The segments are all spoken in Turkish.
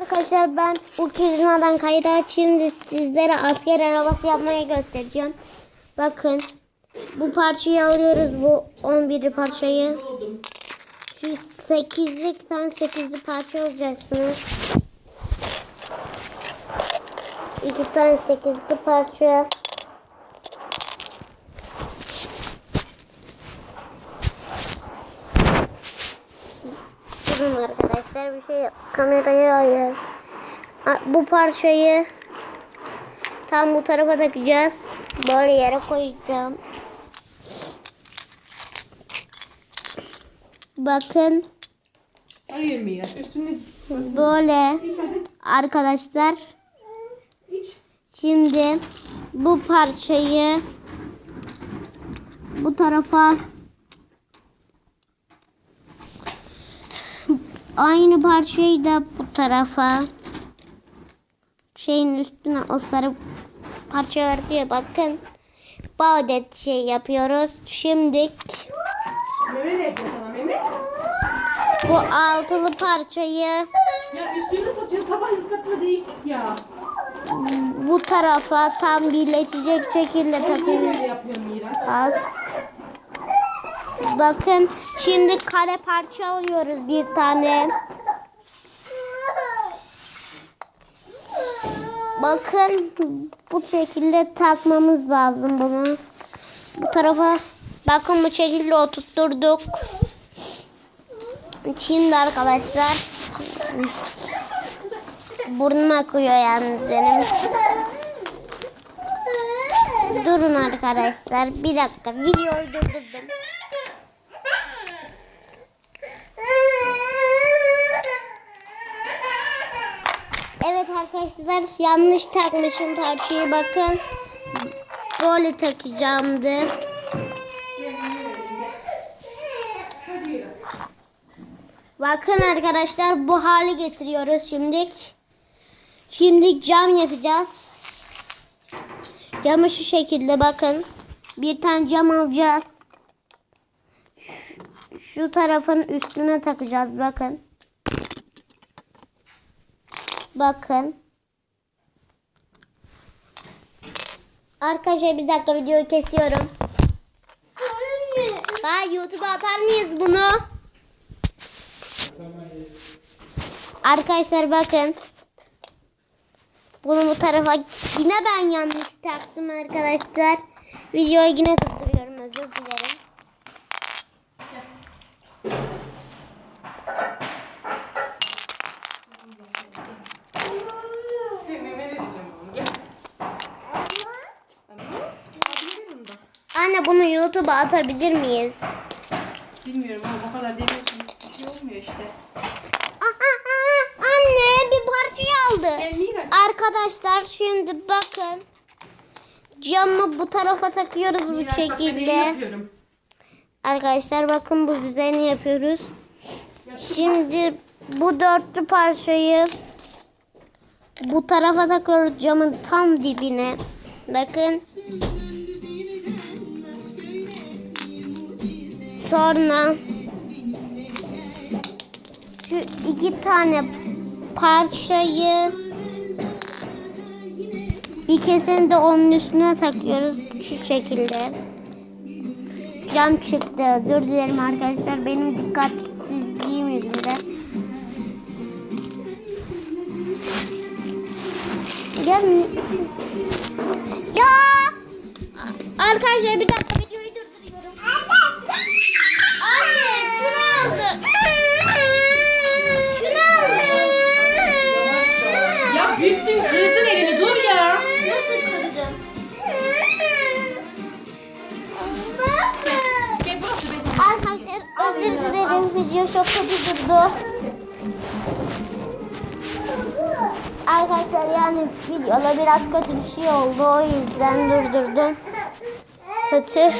Arkadaşlar ben bu krizmadan kaydı şimdi sizlere asker arabası yapmayı göstereceğim. Bakın bu parçayı alıyoruz bu 11 parçayı. Şu 8'lik tane 8'li parça alacaksınız. İki tane 8'li parça. Durun bir şey kamerayı ayır. Bu parçayı tam bu tarafa takacağız. Böyle yere koyacağım. Bakın Hayır Miraç üstüne böyle arkadaşlar. Şimdi bu parçayı bu tarafa aynı parçayı da bu tarafa şeyin üstüne o sarı parça var diye bakın bu adet şey yapıyoruz. Şimdi bu altılı parçayı Ya üstünü satıyor sabah ıslakla değiştik ya. bu tarafa tam birleşecek şekilde takıyoruz. Az. Bakın şimdi kare parça alıyoruz bir tane. Bakın bu şekilde takmamız lazım bunu. Bu tarafa bakın bu şekilde oturtturduk. Şimdi arkadaşlar burnum akıyor yalnız benim. Durun arkadaşlar. Bir dakika. Videoyu durdurdum. Evet arkadaşlar yanlış takmışım parçayı bakın. Böyle takacağımdı. Bakın arkadaşlar bu hale getiriyoruz şimdilik. Şimdi cam yapacağız. Camı şu şekilde bakın. Bir tane cam alacağız. Şu, şu tarafın üstüne takacağız bakın. Bakın. Arkadaşlar bir dakika videoyu kesiyorum. Ha YouTube'a atar mıyız bunu? Arkadaşlar bakın. Bunu bu tarafa yine ben yanlış taktım arkadaşlar. Videoyu yine durduruyorum özür dilerim. Mehmet'e vereceğim bunu gel. Tamam. Hadi ver onu da. Anne bunu YouTube'a atabilir miyiz? Bilmiyorum ama o kadar deniyorsun. Bir şey olmuyor işte. Aa, aa, anne bir parçayı aldı. Gel Miraç. Arkadaşlar şimdi bakın. Camı bu tarafa takıyoruz bu Miraç bak ben şekilde. yapıyorum. Arkadaşlar bakın bu düzeni yapıyoruz. Şimdi bu dörtlü parçayı bu tarafa takıyoruz camın tam dibine. Bakın. Sonra şu iki tane parçayı ikisini de onun üstüne takıyoruz şu şekilde. Cam çıktı. Özür dilerim arkadaşlar. Benim dikkatsizliğim yüzünden. Gel. Ya! Arkadaşlar bir dakika biraz kötü bir şey oldu o yüzden durdurdum. Kötü.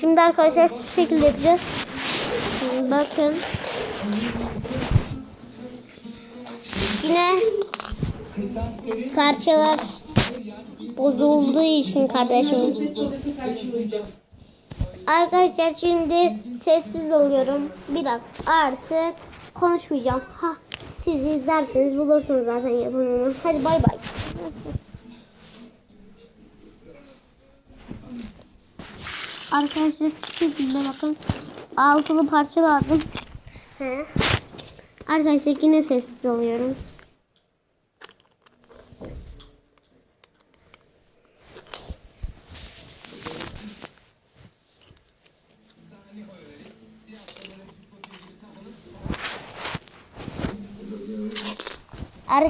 Şimdi arkadaşlar şu şekilde. Bakın. Yine parçalar bozulduğu için kardeşim. Arkadaşlar şimdi sessiz oluyorum. Bir dakika artık konuşmayacağım. Ha, siz izlerseniz bulursunuz zaten yapımını. Hadi bay bay. Arkadaşlar şu şekilde bakın. Altılı parçaladım. He. Arkadaşlar yine sessiz oluyorum.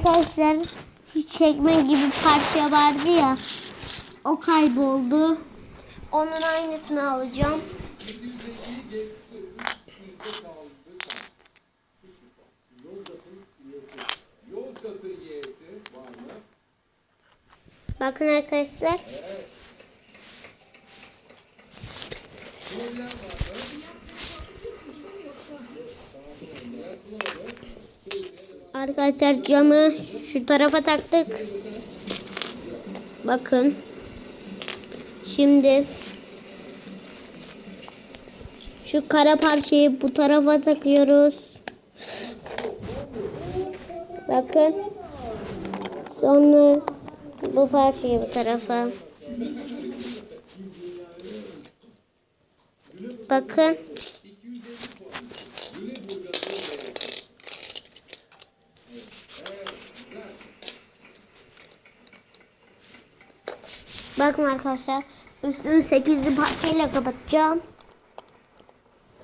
Arkadaşlar çekme gibi parça vardı ya. O kayboldu. Onun aynısını alacağım. Bakın arkadaşlar. Arkadaşlar camı şu tarafa taktık. Bakın. Şimdi şu kara parçayı bu tarafa takıyoruz. Bakın. Sonra bu parçayı bu tarafa. Bakın. Bakın arkadaşlar. Üstünü 8'li parçayla kapatacağım.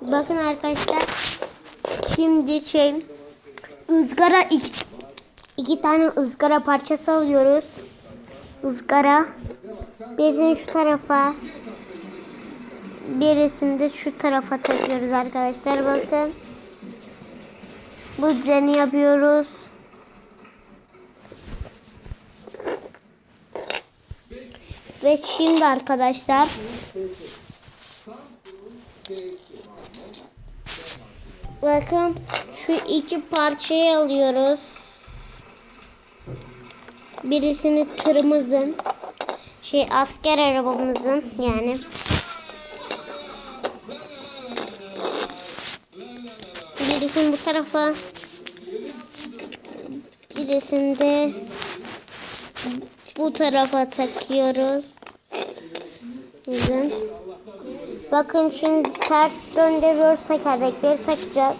Bakın arkadaşlar. Şimdi şey ızgara iki, iki tane ızgara parçası alıyoruz. Izgara. Birisini şu tarafa. Birisini de şu tarafa takıyoruz arkadaşlar. Bakın. Bu düzeni yapıyoruz. Ve şimdi arkadaşlar Bakın şu iki parçayı alıyoruz. Birisini tırımızın şey asker arabamızın yani birisini bu tarafa birisini de bu tarafa takıyoruz. Bakın. Şimdi ters döndürüyoruz tekerlekleri takacağız.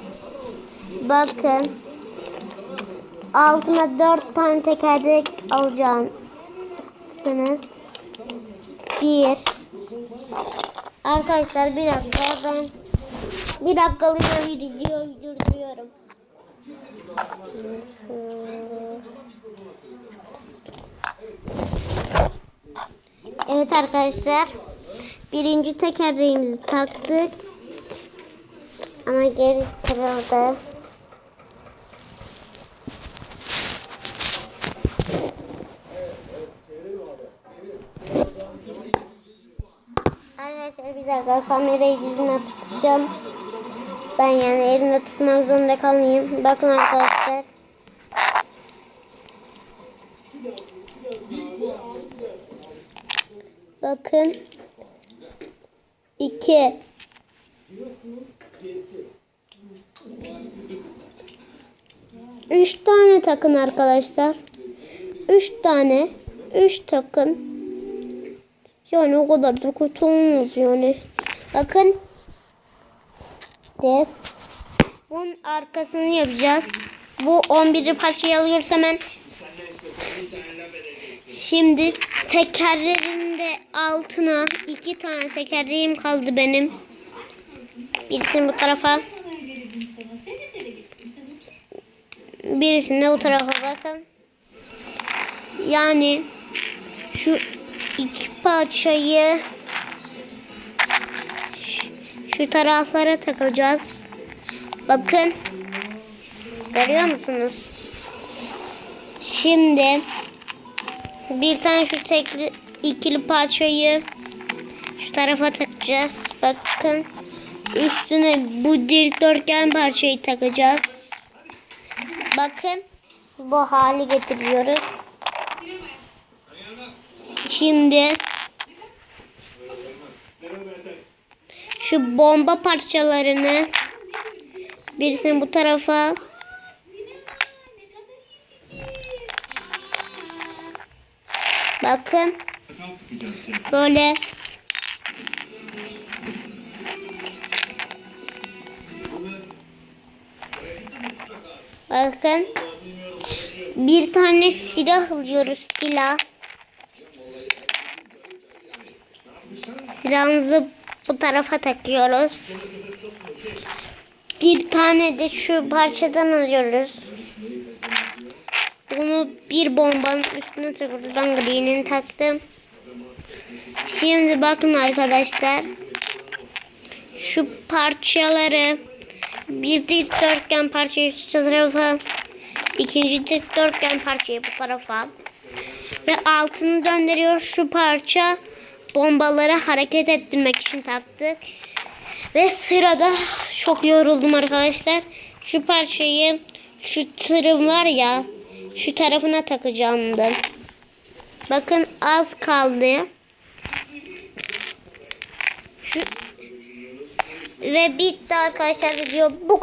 Bakın. Altına dört tane tekerlek alacaksınız. Bir. Arkadaşlar bir dakika ben bir dakikalığına videoyu durduruyorum. Evet arkadaşlar. Birinci tekerleğimizi taktık. Ama geri kırıldı. Arkadaşlar bir dakika kamerayı dizine tutacağım. Ben yani elimde tutmak zorunda kalmayayım. Bakın arkadaşlar. Bakın. 2 3 tane takın arkadaşlar. 3 tane 3 takın. Yani o kadar da kötü olmaz yani. Bakın. De. Bunun arkasını yapacağız. Bu 11. parçayı alıyoruz hemen. Şimdi tekerlerin de altına iki tane tekerleğim kaldı benim. Birisini bu tarafa. Birisini de bu tarafa bakın. Yani şu iki parçayı şu taraflara takacağız. Bakın. Görüyor musunuz? Şimdi bir tane şu tekli ikili parçayı şu tarafa takacağız. Bakın. Üstüne bu dikdörtgen parçayı takacağız. Bakın. Bu hali getiriyoruz. Şimdi şu bomba parçalarını Birisini bu tarafa. Bakın. Böyle Bakın. Bir tane silah alıyoruz silah. Silahımızı bu tarafa takıyoruz. Bir tane de şu parçadan alıyoruz. Bir bombanın üstüne. Ben green'ini taktım. Şimdi bakın arkadaşlar. Şu parçaları. Bir dikdörtgen parçayı şu tarafa. İkinci dikdörtgen parçayı bu tarafa. Ve altını döndürüyor. Şu parça bombaları hareket ettirmek için taktık. Ve sırada çok yoruldum arkadaşlar. Şu parçayı şu tırım var ya şu tarafına takacağımdır bakın az kaldı. Şu ve bitti arkadaşlar video. Bu